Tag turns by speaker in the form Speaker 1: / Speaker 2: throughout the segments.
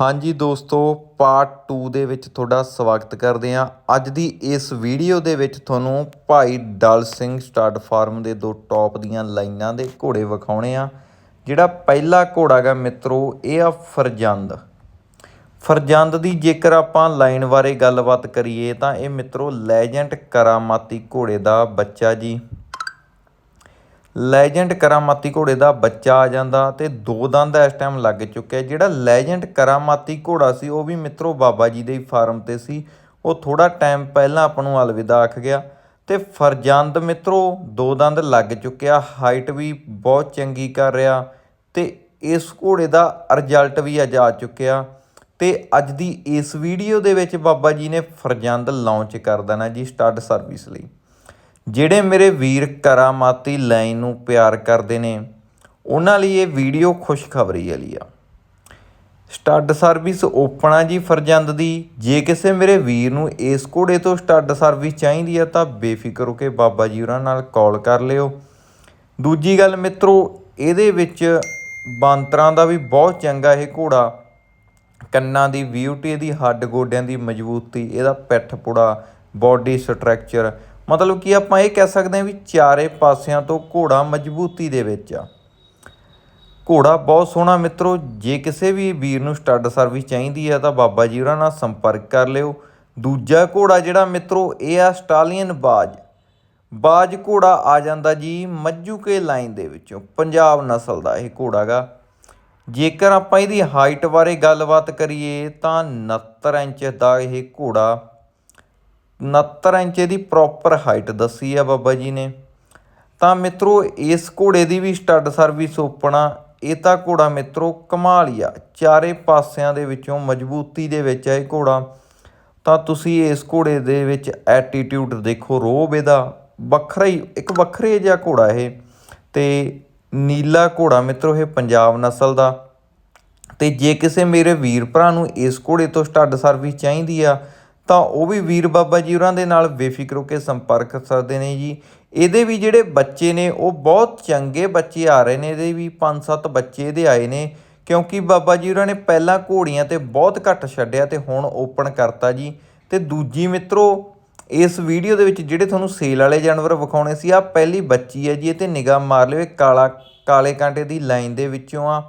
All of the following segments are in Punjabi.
Speaker 1: ਹਾਂਜੀ ਦੋਸਤੋ ਪਾਰਟ 2 ਦੇ ਵਿੱਚ ਤੁਹਾਡਾ ਸਵਾਗਤ ਕਰਦੇ ਹਾਂ। ਅੱਜ ਦੀ ਇਸ ਵੀਡੀਓ ਦੇ ਵਿੱਚ ਤੁਹਾਨੂੰ ਭਾਈ ਡਲ ਸਿੰਘ ਸਟੱਡ ਫਾਰਮ ਦੇ ਦੋ ਟੌਪ ਦੀਆਂ ਲਾਈਨਾਂ ਦੇ ਘੋੜੇ ਵਿਖਾਉਣੇ ਆ ਜਿਹੜਾ ਪਹਿਲਾ ਘੋੜਾ ਗਾ ਮਿੱਤਰੋ, ਇਹ ਆ ਫਰਜੰਦ। ਫਰਜੰਦ ਦੀ ਜੇਕਰ ਆਪਾਂ ਲਾਈਨ ਬਾਰੇ ਗੱਲਬਾਤ ਕਰੀਏ ਤਾਂ ਇਹ ਮਿੱਤਰੋ ਲੈਜੈਂਟ ਕਰਾਮਾਤੀ ਘੋੜੇ ਦਾ ਬੱਚਾ ਜੀ। ਲੈਜੈਂਡ ਕਰਾਮਾਤੀ ਘੋੜੇ ਦਾ ਬੱਚਾ ਆ ਜਾਂਦਾ ਤੇ ਦੋ ਦੰਦ ਇਸ ਟਾਈਮ ਲੱਗ ਚੁੱਕਿਆ। ਜਿਹੜਾ ਲੈਜੈਂਡ ਕਰਾਮਾਤੀ ਘੋੜਾ ਸੀ, ਉਹ ਵੀ ਮਿੱਤਰੋ ਬਾਬਾ ਜੀ ਦੇ ਫਾਰਮ ਤੇ ਸੀ। ਉਹ ਥੋੜਾ ਟਾਈਮ ਪਹਿਲਾਂ ਆਪਾਂ ਨੂੰ ਅਲਵਿਦਾ ਆਖ ਗਿਆ ਤੇ ਫਰਜੰਦ ਮਿੱਤਰੋ ਦੋ ਦੰਦ ਲੱਗ ਚੁੱਕਿਆ ਹਾਈਟ ਵੀ ਬਹੁਤ ਚੰਗੀ ਕਰ ਰਿਹਾ ਤੇ ਇਸ ਘੋੜੇ ਦਾ ਰਿਜ਼ਲਟ ਵੀ ਅੱਜ ਆ ਚੁੱਕਿਆ ਤੇ ਅੱਜ ਦੀ ਇਸ ਵੀਡੀਓ ਦੇ ਵਿੱਚ ਬਾਬਾ ਜੀ ਨੇ ਫਰਜੰਦ ਲਾਂਚ ਕਰ ਦੇਣਾ ਜੀ ਸਟੱਡ ਸਰਵਿਸ ਲਈ। ਜਿਹੜੇ ਮੇਰੇ ਵੀਰ ਕਰਾਮਾਤੀ ਲਾਈਨ ਨੂੰ ਪਿਆਰ ਕਰਦੇ ਨੇ, ਉਹਨਾਂ ਲਈ ਇਹ ਵੀਡੀਓ ਖੁਸ਼ਖਬਰੀ ਵਾਲੀ ਆ। ਸਟੱਡ ਸਰਵਿਸ ਓਪਨ ਆ ਜੀ ਫਰਜੰਦ ਦੀ। ਜੇ ਕਿਸੇ ਮੇਰੇ ਵੀਰ ਨੂੰ ਇਸ ਘੋੜੇ ਤੋਂ ਸਟੱਡ ਸਰਵਿਸ ਚਾਹੀਦੀ ਆ, ਤਾਂ ਬੇਫਿਕਰ ਹੋ ਕੇ ਬਾਬਾ ਜੀ ਉਹਨਾਂ ਨਾਲ ਕਾਲ ਕਰ ਲਿਓ। ਦੂਜੀ ਗੱਲ ਮਿੱਤਰੋ, ਇਹਦੇ ਵਿੱਚ ਬਾਂਤਰਾਂ ਦਾ ਵੀ ਬਹੁਤ ਚੰਗਾ ਇਹ ਘੋੜਾ। ਕੰਨਾਂ ਦੀ ਬਿਊਟੀ ਇਹਦੀ ਹੱਡ ਗੋਡਿਆਂ ਦੀ ਮਜ਼ਬੂਤੀ, ਇਹਦਾ ਪਿੱਠ ਪੁੜਾ ਬਾਡੀ ਸਟਰਕਚਰ ਮਤਲਬ ਕਿ ਆਪਾਂ ਇਹ ਕਹਿ ਸਕਦੇ ਹਾਂ ਵੀ ਚਾਰੇ ਪਾਸਿਆਂ ਤੋਂ ਘੋੜਾ ਮਜ਼ਬੂਤੀ ਦੇ ਵਿੱਚ ਆ। ਘੋੜਾ ਬਹੁਤ ਸੋਹਣਾ ਮਿੱਤਰੋ, ਜੇ ਕਿਸੇ ਵੀ ਵੀਰ ਨੂੰ ਸਟੱਡ ਸਰਵਿਸ ਚਾਹੀਦੀ ਹੈ ਤਾਂ ਬਾਬਾ ਜੀ ਉਹਨਾਂ ਨਾਲ ਸੰਪਰਕ ਕਰ ਲਿਓ। ਦੂਜਾ ਘੋੜਾ ਜਿਹੜਾ ਮਿੱਤਰੋ, ਇਹ ਆ ਸਟਾਲੀਅਨ ਬਾਜ। ਬਾਜ ਘੋੜਾ ਆ ਜਾਂਦਾ ਜੀ ਮੱਜੂਕੇ ਲਾਈਨ ਦੇ ਵਿੱਚੋਂ, ਪੰਜਾਬ ਨਸਲ ਦਾ ਇਹ ਘੋੜਾ ਗਾ। ਜੇਕਰ ਆਪਾਂ ਇਹਦੀ ਹਾਈਟ ਬਾਰੇ ਗੱਲਬਾਤ ਕਰੀਏ ਤਾਂ 69 ਇੰਚ ਦਾ ਇਹ ਘੋੜਾ 69 ਇੰਚ ਦੀ ਪ੍ਰੋਪਰ ਹਾਈਟ ਦੱਸੀ ਆ ਬਾਬਾ ਜੀ ਨੇ। ਤਾਂ ਮਿੱਤਰੋ, ਇਸ ਘੋੜੇ ਦੀ ਵੀ ਸਟੱਡ ਸਰਵਿਸ ਓਪਣਾ ਇਹ ਤਾਂ ਘੋੜਾ ਮਿੱਤਰੋ ਕਮਾਲ ਚਾਰੇ ਪਾਸਿਆਂ ਦੇ ਵਿੱਚੋਂ ਮਜ਼ਬੂਤੀ ਦੇ ਵਿੱਚ ਹੈ ਇਹ ਘੋੜਾ। ਤਾਂ ਤੁਸੀਂ ਇਸ ਘੋੜੇ ਦੇ ਵਿੱਚ ਐਟੀਟਿਊਡ ਦੇਖੋ ਰੋਬ ਇਹਦਾ ਵੱਖਰਾ ਹੀ, ਇੱਕ ਵੱਖਰੇ ਜਿਹਾ ਘੋੜਾ ਇਹ। ਤੇ ਨੀਲਾ ਘੋੜਾ ਮਿੱਤਰੋ ਇਹ ਪੰਜਾਬ ਨਸਲ ਦਾ। ਤੇ ਜੇ ਕਿਸੇ ਮੇਰੇ ਵੀਰ ਭਰਾ ਨੂੰ ਇਸ ਘੋੜੇ ਤੋਂ ਸਟੱਡ ਸਰਵਿਸ ਚਾਹੀਦੀ ਆ ਤਾਂ ਉਹ ਵੀ ਵੀਰ ਬਾਬਾ ਜੀ ਉਹਨਾਂ ਦੇ ਨਾਲ ਬੇਫਿਕਰ ਹੋ ਕੇ ਸੰਪਰਕ ਕਰ ਸਕਦੇ ਨੇ ਜੀ। ਇਹਦੇ ਵੀ ਜਿਹੜੇ ਬੱਚੇ ਨੇ, ਉਹ ਬਹੁਤ ਚੰਗੇ ਬੱਚੇ ਆ ਰਹੇ ਨੇ। ਇਹਦੇ ਵੀ 5-7 ਬੱਚੇ ਇਹਦੇ ਆਏ ਨੇ, ਕਿਉਂਕਿ ਬਾਬਾ ਜੀ ਉਹਨਾਂ ਨੇ ਪਹਿਲਾਂ ਘੋੜੀਆਂ ਤੇ ਬਹੁਤ ਘੱਟ ਛੱਡਿਆ ਤੇ ਹੁਣ ਓਪਨ ਕਰਤਾ ਜੀ। ਤੇ ਦੂਜੀ ਮਿੱਤਰੋ, ਇਸ ਵੀਡੀਓ ਦੇ ਵਿੱਚ ਜਿਹੜੇ ਤੁਹਾਨੂੰ ਸੇਲ ਵਾਲੇ ਜਾਨਵਰ ਵਿਖਾਉਣੇ ਸੀ ਆ ਪਹਿਲੀ ਬੱਚੀ ਹੈ ਜੀ, ਇਹ ਤੇ ਨਿਗਾਹ ਮਾਰ ਲਿਓ, ਇਹ ਕਾਲਾ, ਕਾਲੇ ਕਾਂਟੇ ਦੀ ਲਾਈਨ ਦੇ ਵਿੱਚੋਂ ਆ।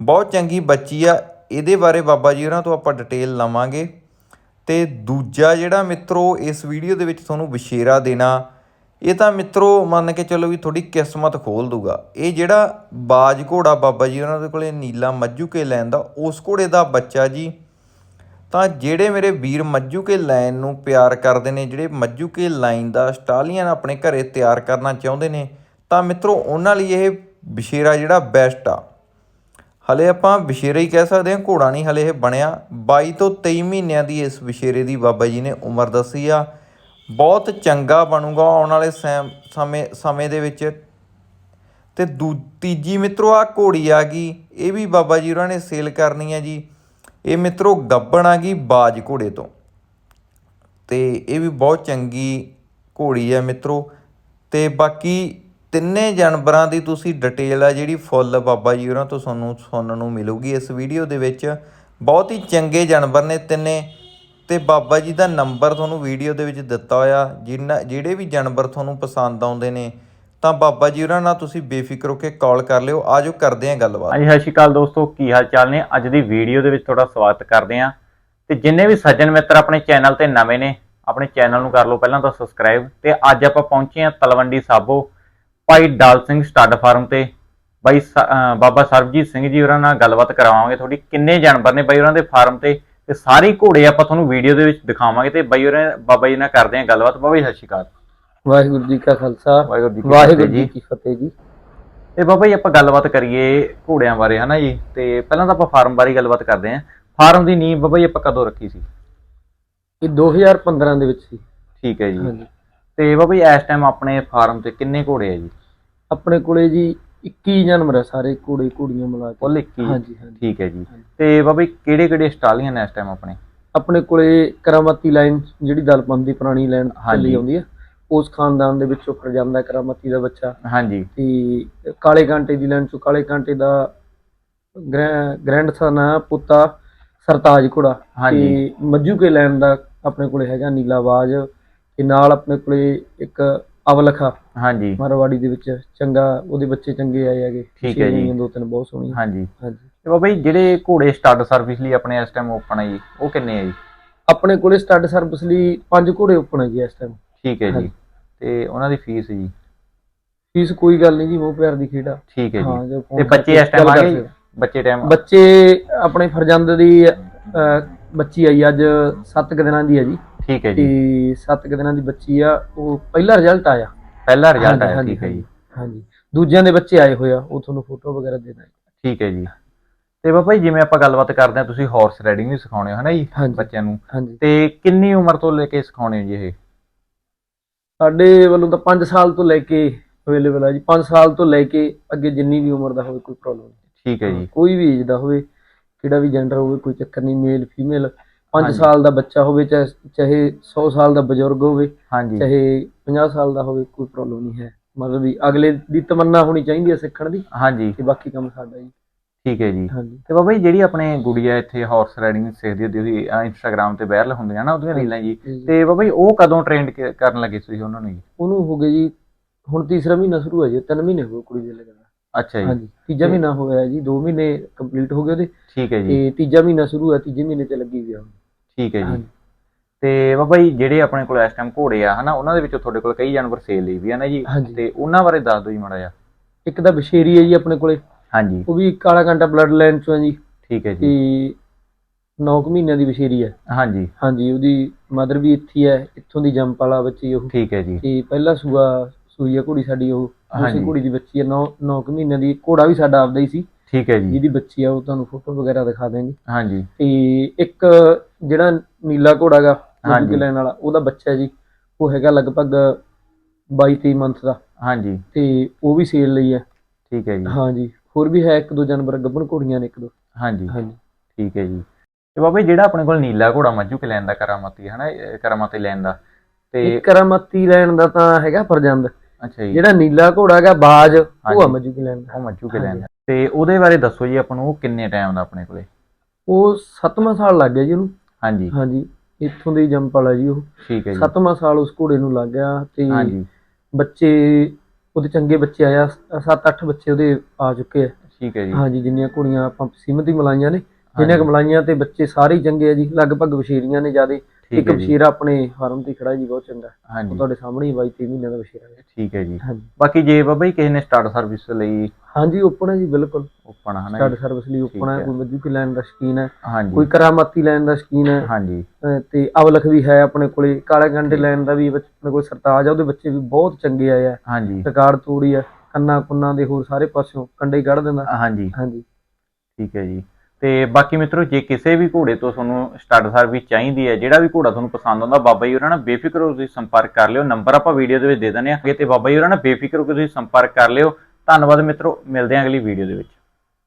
Speaker 1: ਬਹੁਤ ਚੰਗੀ ਬੱਚੀ ਆ, ਇਹਦੇ ਬਾਰੇ ਬਾਬਾ ਜੀ ਉਹਨਾਂ ਤੋਂ ਆਪਾਂ ਡਿਟੇਲ ਲਵਾਂਗੇ। ਅਤੇ ਦੂਜਾ ਜਿਹੜਾ ਮਿੱਤਰੋ, ਇਸ ਵੀਡੀਓ ਦੇ ਵਿੱਚ ਤੁਹਾਨੂੰ ਵਿਸ਼ੇਰਾ ਦੇਣਾ, ਇਹ ਤਾਂ ਮਿੱਤਰੋ ਮੰਨ ਕੇ ਚੱਲੋ ਵੀ ਤੁਹਾਡੀ ਕਿਸਮਤ ਖੋਲ ਦੂਗਾ। ਇਹ ਜਿਹੜਾ ਬਾਜ ਘੋੜਾ ਬਾਬਾ ਜੀ ਉਹਨਾਂ ਦੇ ਕੋਲੇ ਨੀਲਾ ਮੱਝੂ ਕੇ ਲੈਣ ਦਾ, ਉਸ ਘੋੜੇ ਦਾ ਬੱਚਾ ਜੀ, ਤਾਂ ਜਿਹੜੇ ਮੇਰੇ ਵੀਰ ਮੱਝੂ ਕੇ ਲਾਈਨ ਨੂੰ ਪਿਆਰ ਕਰਦੇ ਨੇ, ਜਿਹੜੇ ਮੱਝੂ ਕੇ ਲਾਈਨ ਦਾ ਸਟਾਲੀਅਨ ਆਪਣੇ ਘਰੇ ਤਿਆਰ ਕਰਨਾ ਚਾਹੁੰਦੇ ਨੇ, ਤਾਂ ਮਿੱਤਰੋ ਉਹਨਾਂ ਲਈ ਇਹ ਵਿਸ਼ੇਰਾ ਜਿਹੜਾ ਬੈਸਟ ਆ। ਹਲੇ ਆਪਾਂ ਵਿਸ਼ੇਰਾ ਹੀ ਕਹਿ ਸਕਦੇ ਹਾਂ, ਘੋੜਾ ਨਹੀਂ ਹਲੇ ਇਹ ਬਣਿਆ। 22 ਤੋਂ 23 ਮਹੀਨਿਆਂ ਦੀ ਇਸ ਵਿਸ਼ੇਰੇ ਦੀ ਬਾਬਾ ਜੀ ਨੇ ਉਮਰ ਦੱਸੀ ਆ। ਬਹੁਤ ਚੰਗਾ ਬਣੂਗਾ ਆਉਣ ਵਾਲੇ ਸੈਮ- ਸਮੇਂ ਸਮੇਂ ਦੇ ਵਿੱਚ। ਤੇ ਦੂ, ਤੀਜੀ ਮਿੱਤਰੋ ਆ ਘੋੜੀ ਆ ਗਈ। ਇਹ ਵੀ ਬਾਬਾ ਜੀ ਉਹਨਾਂ ਨੇ ਸੇਲ ਕਰਨੀ ਹੈ ਜੀ। ਇਹ ਮਿੱਤਰੋ ਗੱਬਣ ਆ ਗਈ ਬਾਜ ਘੋੜੇ ਤੋਂ। ਤੇ ਇਹ ਵੀ ਬਹੁਤ ਚੰਗੀ ਘੋੜੀ ਹੈ ਮਿੱਤਰੋ। ਤੇ ਬਾਕੀ ਤਿੰਨੇ ਜਾਨਵਰਾਂ ਦੀ ਤੁਸੀਂ ਡਿਟੇਲ ਆ ਜਿਹੜੀ ਫੁੱਲ ਬਾਬਾ ਜੀ ਉਹਨਾਂ ਤੋਂ ਤੁਹਾਨੂੰ ਸੁਣਨ ਨੂੰ ਮਿਲੂਗੀ। ਇਸ ਵੀਡੀਓ ਦੇ ਵਿੱਚ ਬਹੁਤ ਹੀ ਚੰਗੇ ਜਾਨਵਰ ਨੇ ਤਿੰਨੇ ਤੇ ਬਾਬਾ ਜੀ ਦਾ ਨੰਬਰ ਤੁਹਾਨੂੰ ਵੀਡੀਓ ਦੇ ਵਿੱਚ ਦਿੱਤਾ ਹੋਇਆ। ਜਿਨ੍ਹਾਂ ਜਿਹੜੇ ਵੀ ਜਾਨਵਰ ਤੁਹਾਨੂੰ ਪਸੰਦ ਆਉਂਦੇ ਨੇ, ਤਾਂ ਬਾਬਾ ਜੀ ਉਹਨਾਂ ਨਾਲ ਤੁਸੀਂ ਬੇਫਿਕਰ ਹੋ ਕੇ ਕਾਲ ਕਰ ਲਿਓ। ਆਜੋ ਕਰਦੇ ਹਾਂ ਗੱਲਬਾਤ।
Speaker 2: ਹਾਂਜੀ, ਸਤਿ ਸ਼੍ਰੀ ਅਕਾਲ ਦੋਸਤੋ, ਕੀ ਹਾਲ ਚਾਲ ਨੇ? ਅੱਜ ਦੀ ਵੀਡੀਓ ਦੇ ਵਿੱਚ ਤੁਹਾਡਾ ਸਵਾਗਤ ਕਰਦੇ ਹਾਂ। ਤੇ ਜਿੰਨੇ ਵੀ ਸੱਜਣ ਮਿੱਤਰ ਆਪਣੇ ਚੈਨਲ ਤੇ ਨਵੇਂ ਨੇ, ਆਪਣੇ ਚੈਨਲ ਨੂੰ ਕਰ ਲਓ ਪਹਿਲਾਂ ਤਾਂ ਸਬਸਕ੍ਰਾਈਬ ਤੇ ਅੱਜ ਆਪਾਂ ਪਹੁੰਚੇ ਹਾਂ ਤਲਵੰਡੀ ਸਾਬੋ ਭਾਈ ਡਾਲ ਸਿੰਘ ਸਟੱਡ ਫਾਰਮ ਤੇ। ਬਾਈ ਬਾਬਾ ਸਰਬਜੀਤ ਸਿੰਘ ਜੀ ਹੋਰਾਂ ਨਾਲ ਗੱਲਬਾਤ ਕਰਾਵਾਂਗੇ। ਤੁਹਾਡੀ ਕਿੰਨੇ ਜਾਨਵਰ ਨੇ ਬਾਈ ਉਹਨਾਂ ਦੇ ਫਾਰਮ ਤੇ। ਤੇ ਸਾਰੇ ਘੋੜੇ ਆਪਾਂ ਤੁਹਾਨੂੰ ਵੀਡੀਓ ਦੇ ਵਿੱਚ ਦਿਖਾਵਾਂਗੇ ਤੇ ਬਾਈ ਹੋਰਾਂ ਬਾਬਾ ਜੀ ਨਾਲ ਕਰਦੇ ਹਾਂ ਗੱਲਬਾਤ। ਬਾਬਾ ਜੀ ਸਤਿ ਸ਼੍ਰੀ ਅਕਾਲ।
Speaker 3: ਵਾਹਿਗੁਰੂ ਜੀ ਕਾ ਖਾਲਸਾ।
Speaker 2: ਵਾਹਿਗੁਰੂ ਜੀ ਕੀ ਫਤਿਹ
Speaker 3: ਜੀ
Speaker 2: ਤੇ ਬਾਬਾ ਜੀ ਆਪਾਂ ਗੱਲਬਾਤ ਕਰੀਏ ਘੋੜਿਆਂ ਬਾਰੇ ਹਨਾ ਜੀ? ਤੇ ਪਹਿਲਾਂ ਤਾਂ ਆਪਾਂ ਫਾਰਮ ਬਾਰੇ ਗੱਲਬਾਤ ਕਰਦੇ ਆਂ ਫਾਰਮ ਦੀ ਨੀਂਹ ਬਾਬਾ ਜੀ ਆਪਾਂ ਕਦੋਂ ਰੱਖੀ ਸੀ?
Speaker 3: ਇਹ 2015 ਦੇ ਵਿੱਚ ਸੀ।
Speaker 2: ਠੀਕ ਹੈ ਜੀ। ਤੇ ਬਾਬਾ ਜੀ ਇਸ ਟਾਈਮ ਆਪਣੇ ਫਾਰਮ ਤੇ ਕਿੰਨੇ ਘੋੜੇ ਆ ਜੀ?
Speaker 3: ਆਪਣੇ ਕੋਲੇ ਜੀ 21 ਜਾਨਵਰ ਆ ਸਾਰੇ ਘੋੜੇ ਘੋੜੀਆਂ ਮਿਲਾ ਕੇ।
Speaker 2: ਕੁੱਲ 21
Speaker 3: ਹਾਂਜੀ ਹਾਂਜੀ।
Speaker 2: ਠੀਕ ਹੈ ਜੀ। ਤੇ ਬਾਬਾ ਜੀ ਕਿਹੜੇ ਕਿਹੜੇ ਸਟਾਲੀਅਨ ਇਸ ਟਾਈਮ ਆਪਣੇ?
Speaker 3: ਆਪਣੇ ਕੋਲੇ ਕਰਾਮਤੀ ਲਾਈਨ ਜਿਹੜੀ ਦਲਪੰਦ ਦੀ ਪੁਰਾਣੀ ਲਾਈਨ। ਚੱਲੀ ਆਉਂਦੀ ਹੈ ਉਸ ਖਾਨਦਾਨ ਦੇ ਵਿੱਚੋਂ ਫਿਰ ਜਾਂਦਾ ਹੈ ਕਰਾਮਤੀ ਦਾ ਬੱਚਾ।
Speaker 2: ਹਾਂਜੀ।
Speaker 3: ਤੇ ਕਾਲੇ ਕਾਂਟੇ ਦੀ ਲਾਈਨ ਚੋਂ ਕਾਲੇ ਕਾਂਟੇ ਦਾ ਗ੍ਰੈਂਡ ਸਨ ਆ ਪੁੱਤਾ ਸਰਤਾਜ ਘੋੜਾ।
Speaker 2: ਹਾਂਜੀ।
Speaker 3: ਤੇ ਮੱਜੂ ਕੇ ਲੈਣ ਦਾ ਆਪਣੇ ਕੋਲੇ ਹੈਗਾ ਨੀਲਾਬਾਜ। ਤੇ ਨਾਲ ਆਪਣੇ ਕੋਲੇ ਇੱਕ ਅਵਲਖਾ।
Speaker 2: ਹਾਂਜੀ।
Speaker 3: ਮਾਰਵਾੜੀ ਦੇ ਵਿੱਚ ਚੰਗਾ ਉਹਦੇ ਬੱਚੇ ਚੰਗੇ ਆਏ ਹੈਗੇ।
Speaker 2: ਠੀਕ ਹੈ ਜੀ।
Speaker 3: ਦੋ ਤਿੰਨ ਬਹੁਤ ਸੋਹਣੀਆਂ।
Speaker 2: ਹਾਂਜੀ।
Speaker 3: ਹਾਂਜੀ।
Speaker 2: ਤੇ ਬਾਬਾ ਜੀ ਜਿਹੜੇ ਘੋੜੇ ਸਟੱਡ ਸਰਵਿਸ ਲਈ ਆਪਣੇ ਇਸ ਟਾਈਮ ਓਪਨ ਹੈ ਜੀ ਉਹ ਕਿੰਨੇ ਹੈ ਜੀ?
Speaker 3: ਆਪਣੇ ਕੋਲੇ ਸਟੱਡ ਸਰਵਿਸ ਲਈ ਪੰਜ ਘੋੜੇ ਓਪਨ ਹੈ ਜੀ ਇਸ ਟਾਈਮ
Speaker 2: ਠੀਕ ਹੈ ਜੀ। ਤੇ ਉਹਨਾਂ ਦੀ ਫੀਸ ਜੀ?
Speaker 3: ਫੀਸ ਕੋਈ ਗੱਲ ਨਹੀਂ ਜੀ ਮੋਹ ਪਿਆਰ ਦੀ ਖੇਡ ਆ।
Speaker 2: ਠੀਕ ਹੈ ਜੀ। ਤੇ ਬੱਚੇ ਇਸ ਟਾਈਮ ਆ ਗਏ। ਬੱਚੇ ਟਾਈਮ
Speaker 3: ਬੱਚੇ ਆਪਣੇ ਫਰਜ਼ੰਦ ਦੀ ਬੱਚੀ ਆਈ ਅੱਜ 7 ਕੁ ਦਿਨਾਂ ਦੀ ਹੈ ਜੀ।
Speaker 2: ਠੀਕ ਹੈ
Speaker 3: ਤੇ
Speaker 2: ਜੀ
Speaker 3: 7 ਕੁ ਦਿਨਾਂ ਦੀ ਬੱਚੀ ਆ ਉਹ ਪਹਿਲਾ ਰਿਜ਼ਲਟ ਆਇਆ।
Speaker 2: ਪਹਿਲਾ ਰਿਜ਼ਲਟ ਆਇਆ ਠੀਕ ਹੈ ਜੀ।
Speaker 3: ਹਾਂਜੀ ਦੂਜਿਆਂ ਦੇ ਬੱਚੇ ਆਏ ਹੋਏ ਆ ਉਹ ਤੁਹਾਨੂੰ ਫੋਟੋ ਵਗੈਰਾ ਦੇ ਦਾਂਗੇ।
Speaker 2: ਠੀਕ ਹੈ ਜੀ। ਤੇ ਬਾਬਾ ਜੀ ਜਿਵੇਂ ਆਪਾਂ ਗੱਲਬਾਤ ਕਰਦੇ ਹਾਂ ਤੁਸੀਂ ਹਾਰਸ ਰਾਈਡਿੰਗ ਵੀ ਸਿਖਾਉਂਦੇ ਹੋ ਹਨਾ ਜੀ ਬੱਚਿਆਂ ਨੂੰ? ਤੇ ਕਿੰਨੀ ਉਮਰ ਤੋਂ ਲੈ ਕੇ ਸਿਖਾਉਂਦੇ ਹੋ ਜੀ ਇਹ?
Speaker 3: ਸਾਡੇ ਵੱਲੋਂ ਤਾਂ 5 ਸਾਲ ਤੋਂ ਲੈ ਕੇ ਅਵੇਲੇਬਲ ਹੈ ਜੀ। 5 ਸਾਲ ਤੋਂ ਲੈ ਕੇ ਅੱਗੇ ਜਿੰਨੀ ਵੀ ਉਮਰ ਦਾ ਹੋਵੇ ਕੋਈ ਪ੍ਰੋਬਲਮ ਨਹੀਂ।
Speaker 2: ਠੀਕ ਹੈ ਜੀ।
Speaker 3: ਕੋਈ ਵੀ ਏਜ ਦਾ ਹੋਵੇ ਕਿਹੜਾ ਵੀ ਜੈਂਡਰ ਹੋਵੇ ਕੋਈ ਚੱਕਰ ਨਹੀਂ ਮੇਲ ਫੀਮੇਲ 5
Speaker 2: ਹਾਂਜੀ।
Speaker 3: ਸਾਲ ਦਾ ਬੱਚਾ ਹੋਵੇ ਚਾਹੇ ਚਾਹੇ 100 ਸਾਲ ਦਾ ਬਜ਼ੁਰਗ ਹੋਵੇ
Speaker 2: ਹਾਂਜੀ।
Speaker 3: ਚਾਹੇ 50 ਸਾਲ ਦਾ ਹੋਵੇ ਕੋਈ ਪ੍ਰੋਬਲਮ ਨਹੀਂ ਹੈ। ਮਤਲਬ ਵੀ ਅਗਲੇ ਦੀ ਤਮੰਨਾ ਹੋਣੀ ਚਾਹੀਦੀ ਹੈ ਸਿੱਖਣ ਦੀ
Speaker 2: ਹਾਂਜੀ।
Speaker 3: ਤੇ ਬਾਕੀ ਕੰਮ ਸਾਡਾ ਜੀ
Speaker 2: ਠੀਕ ਹੈ ਜੀ।
Speaker 3: ਹਾਂਜੀ।
Speaker 2: ਤੇ ਬਾਬਾ ਜੀ ਜਿਹੜੀ ਆਪਣੇ ਗੁੜੀਆ ਇੱਥੇ ਹਾਰਸ ਰਾਈਡਿੰਗ ਸਿੱਖਦੀ ਹੈ ਤੁਸੀਂ ਇੰਸਟਾਗ੍ਰਾਮ ਤੇ ਵਾਇਰਲ ਹੁੰਦੀਆਂ ਨਾ ਉਹਦੀਆਂ ਰੀਲਾਂ ਜੀ।
Speaker 3: ਤੇ
Speaker 2: ਬਾਬਾ ਜੀ ਉਹ ਕਦੋਂ ਟ੍ਰੇਨਡ ਕਰਨ ਲੱਗੇ ਤੁਸੀਂ ਉਹਨਾਂ ਨੂੰ ਜੀ?
Speaker 3: ਉਹਨੂੰ ਹੋ ਗਏ ਜੀ ਹੁਣ ਤੀਸਰਾ ਮਹੀਨਾ ਸ਼ੁਰੂ ਹੈ ਜੀ ਤਿੰਨ ਮਹੀਨੇ ਹੋ ਗਏ ਕੁੜੀ ਦੇ ਲੱਗਣ
Speaker 2: ਅੱਛਾ ਜੀ।
Speaker 3: ਹਾਂਜੀ ਤੀਜਾ ਮਹੀਨਾ ਹੋਇਆ ਜੀ 2 ਮਹੀਨੇ ਕੰਪਲੀਟ ਹੋ ਗਏ ਉਹਦੇ।
Speaker 2: ਠੀਕ ਹੈ ਜੀ।
Speaker 3: ਤੇ ਤੀਜਾ ਮਹੀਨਾ ਸ਼ੁਰੂ ਹੈ ਤੀਜੇ ਮਹੀਨੇ ਤੇ ਲੱਗੀ ਵੀ ਆ ਹੁਣ।
Speaker 2: ਠੀਕ ਹੈ ਜੀ। ਤੇ ਬਾਬਾ ਜੀ ਜਿਹੜੇ ਆਪਣੇ ਕੋਲ ਇਸ ਟਾਈਮ ਘੋੜੇ ਆ ਹਨਾ ਉਹਨਾਂ ਦੇ ਵਿੱਚੋਂ ਤੁਹਾਡੇ ਕੋਲ ਕਈ ਜਾਨਵਰ ਸੇਲ ਲਈ ਵੀ ਆ ਨਾ ਜੀ?
Speaker 3: ਹਾਂਜੀ।
Speaker 2: ਤੇ ਉਹਨਾਂ ਬਾਰੇ ਦੱਸ ਦਿਓ ਜੀ ਮਾੜਾ ਜਿਹਾ।
Speaker 3: ਇੱਕ ਤਾਂ ਬਸ਼ੇਰੀ ਹੈ ਜੀ ਆਪਣੇ ਕੋਲੇ।
Speaker 2: ਹਾਂਜੀ।
Speaker 3: ਉਹ ਵੀ ਕਾਲਾ ਕਾਂਟਾ ਬਲੱਡ ਲਾਈਨ ਚੋਂ ਹੈ ਜੀ।
Speaker 2: ਠੀਕ ਹੈ
Speaker 3: ਤੇ
Speaker 2: ਜੀ
Speaker 3: 9 ਮਹੀਨਿਆਂ ਦੀ ਬਸ਼ੇਰੀ ਹੈ।
Speaker 2: ਹਾਂਜੀ।
Speaker 3: ਹਾਂਜੀ ਉਹਦੀ ਮਦਰ ਵੀ ਇੱਥੇ ਹੀ ਇੱਥੋਂ ਦੀ ਜੰਪ ਵਾਲਾ ਬੱਚੀ ਉਹ।
Speaker 2: ਠੀਕ ਹੈ ਜੀ।
Speaker 3: ਤੇ ਪਹਿਲਾ ਸੂਆ ਸੂਈ ਹੈ ਘੋੜੀ ਸਾਡੀ ਉਹ।
Speaker 2: ਹਾਂਜੀ।
Speaker 3: ਉਸੇ ਘੋੜੀ ਦੀ ਬੱਚੀ ਹੈ 9 9 ਮਹੀਨਿਆਂ ਦੀ। ਘੋੜਾ ਵੀ ਸਾਡਾ ਆਪਦਾ ਹੀ ਸੀ।
Speaker 2: ਠੀਕ ਹੈ ਜੀ।
Speaker 3: ਜਿਹਦੀ ਬੱਚੀ ਆ ਉਹ ਤੁਹਾਨੂੰ ਫੋਟੋ ਵਗੈਰਾ ਦਿਖਾ ਦੇਵਾਂਗੇ
Speaker 2: ਹਾਂਜੀ।
Speaker 3: ਤੇ ਇੱਕ ਜਿਹੜਾ ਨੀਲਾ ਘੋੜਾ ਗਾ
Speaker 2: ਹਾਂਜੀ।
Speaker 3: ਲੈਣ ਵਾਲਾ ਉਹਦਾ ਬੱਚਾ ਜੀ। ਉਹ ਹੈਗਾ ਲਗਭਗ 22 23 ਮੰਥ ਦਾ।
Speaker 2: ਹਾਂਜੀ।
Speaker 3: ਤੇ ਉਹ ਵੀ ਸੇਲ ਲਈ ਹੈ।
Speaker 2: ਠੀਕ ਹੈ ਜੀ।
Speaker 3: ਹਾਂਜੀ। ਹੋਰ ਵੀ ਹੈ ਇੱਕ ਦੋ ਜਾਨਵਰ ਗੱਭਣ ਘੋੜੀਆਂ ਨੇ ਇੱਕ ਦੋ।
Speaker 2: ਹਾਂਜੀ।
Speaker 3: ਹਾਂਜੀ।
Speaker 2: ਠੀਕ ਹੈ ਜੀ। ਤੇ ਬਾਬਾ ਜਿਹੜਾ ਆਪਣੇ ਕੋਲ ਨੀਲਾ ਘੋੜਾ ਮੱਝੂ ਕੇ ਲੈਣ ਦਾ ਕਰਾਮਾਤੀ ਹੈ ਨਾ ਕਰਾਮਾਤੀ ਲੈਣ ਦਾ ਤੇ
Speaker 3: ਕਰਾਮਤੀ ਲੈਣ ਦਾ ਤਾਂ ਹੈਗਾ ਫਰਜੰਦ।
Speaker 2: ਅੱਛਾ ਜੀ।
Speaker 3: ਜਿਹੜਾ ਨੀਲਾ ਘੋੜਾ ਹੈਗਾ ਬਾਜ ਉਹ
Speaker 2: ਹਾਂਜੀ।
Speaker 3: ਮੱਜੂ ਕੀ
Speaker 2: ਉਹ ਮੱਝੂ ਕੇ ਲੈਣ ਦਾ ਤੇ ਉਹਦੇ ਬਾਰੇ ਦੱਸੋ ਜੀ ਆਪਾਂ ਨੂੰ ਉਹ ਕਿੰਨੇ ਟਾਈਮ ਦਾ ਆਪਣੇ ਕੋਲੇ?
Speaker 3: ਉਹ ਸੱਤਵਾਂ ਸਾਲ ਲੱਗ ਗਿਆ ਜੀ ਉਹਨੂੰ।
Speaker 2: ਹਾਂਜੀ।
Speaker 3: ਹਾਂਜੀ। ਇੱਥੋਂ ਦੀ ਜੰਪ ਵਾਲਾ ਜੀ ਉਹ।
Speaker 2: ਠੀਕ ਹੈ ਜੀ।
Speaker 3: ਸੱਤਵਾਂ ਸਾਲ ਉਸ ਘੋੜੇ ਨੂੰ ਲੱਗ ਗਿਆ ਤੇ
Speaker 2: ਹਾਂਜੀ।
Speaker 3: ਬੱਚੇ ਉਹਦੇ ਚੰਗੇ ਬੱਚੇ ਆਇਆ 7-8 ਬੱਚੇ ਉਹਦੇ ਆ ਚੁੱਕੇ ਆ।
Speaker 2: ਠੀਕ ਹੈ ਜੀ।
Speaker 3: ਹਾਂਜੀ ਜਿੰਨੀਆਂ ਕੁੜੀਆਂ ਆਪਾਂ ਸੀਮਤ ਹੀ ਮਲਾਈਆਂ ਨੇ ਜਿੰਨੀਆਂ ਕੁ
Speaker 2: ਹਾਂਜੀ,
Speaker 3: ਮਲਾਈਆਂ ਤੇ ਬੱਚੇ ਸਾਰੇ ਹੀ ਚੰਗੇ ਆ ਜੀ। ਲਗਭਗ ਵਸ਼ੀਰੀਆਂ ਨੇ ਜਿਆਦੇ। ਇੱਕ
Speaker 2: ਹੈ ਜੀ।
Speaker 3: ਵਸ਼ੀਰਾ ਆਪਣੇ ਫਾਰਮ ਤੇ ਖੜਾ ਜੀ ਬਹੁਤ ਚੰਗਾ। ਉਹ
Speaker 2: ਹਾਂਜੀ
Speaker 3: ਤੁਹਾਡੇ ਸਾਹਮਣੇ ਹੀ 22 ਮਹੀਨਿਆਂ ਦਾ ਵਸ਼ੀਰਾ ਹੈ।
Speaker 2: ਠੀਕ ਹੈ ਜੀ।
Speaker 3: ਹਾਂਜੀ।
Speaker 2: ਬਾਕੀ ਜੇ ਬਾਬਾ ਜੀ ਕਿਸੇ ਨੇ ਸਟਾਰਟ ਸਰਵਿਸ ਲਈ
Speaker 3: ਹਾਂਜੀ ਓਪਨ ਹੈ ਜੀ ਬਿਲਕੁਲ।
Speaker 2: ਓਪਨ ਹਨਾ
Speaker 3: ਸਟਾਰਟ
Speaker 2: ਜੀ?
Speaker 3: ਸਰਵਿਸ ਲਈ ਓਪਨ ਹੈ
Speaker 2: ਹੈ।
Speaker 3: ਕੋਈ ਮੱਜੂ ਕੀ ਲੈਣ ਦਾ ਸ਼ਕੀਨ ਹੈ ਕੋਈ
Speaker 2: ਹਾਂਜੀ
Speaker 3: ਕਰਾਮਾਤੀ ਲੈਣ ਦਾ ਸ਼ਕੀਨ ਹੈ
Speaker 2: ਹਾਂਜੀ।
Speaker 3: ਅਹ ਤੇ ਅਵਲਖ ਵੀ ਹੈ ਆਪਣੇ ਕੋਲੇ ਕਾਲੇ ਗੰਡੇ ਲੈਣ ਦਾ ਵੀ ਬੱਚ- ਆਪਣੇ ਕੋਲ ਸਰਤਾਜ ਆ ਉਹਦੇ ਬੱਚੇ ਵੀ ਬਹੁਤ ਚੰਗੇ ਆਏ ਆ।
Speaker 2: ਹਾਂਜੀ।
Speaker 3: ਰਿਕਾਰਡ ਤੋੜੀ ਆ ਕੰਨਾ ਕੁੰਨਾ ਦੇ ਹੋਰ ਸਾਰੇ ਪਾਸਿਓਂ ਕੰਡੇ ਕੱਢ ਦਿੰਦਾ।
Speaker 2: ਹਾਂਜੀ।
Speaker 3: ਹਾਂਜੀ।
Speaker 2: ਠੀਕ ਹੈ ਜੀ। ਤੇ ਬਾਕੀ ਮਿੱਤਰੋ, ਜੇ ਕਿਸੇ ਵੀ ਘੋੜੇ ਤੋਂ ਤੁਹਾਨੂੰ ਸਟੱਡ ਸਰਵਿਸ ਚਾਹੀਦੀ ਹੈ, ਜਿਹੜਾ ਵੀ ਘੋੜਾ ਤੁਹਾਨੂੰ ਪਸੰਦ ਆਉਂਦਾ, ਬਾਬਾ ਜੀ ਉਹਨਾਂ ਨਾਲ ਬੇਫਿਕਰ ਹੋ ਤੁਸੀਂ ਸੰਪਰਕ ਕਰ ਲਿਓ। ਨੰਬਰ ਆਪਾਂ ਵੀਡੀਓ ਦੇ ਵਿੱਚ ਦੇ ਦਿੰਦੇ ਹਾਂ। ਤੇ ਬਾਬਾ ਜੀ ਉਹਨਾਂ ਨਾਲ ਬੇਫਿਕਰ ਹੋ ਕੇ ਤੁਸੀਂ ਸੰਪਰਕ ਕਰ ਲਿਓ। ਧੰਨਵਾਦ ਮਿੱਤਰੋ, ਮਿਲਦੇ ਹਾਂ ਅਗਲੀ ਵੀਡੀਓ ਦੇ ਵਿੱਚ।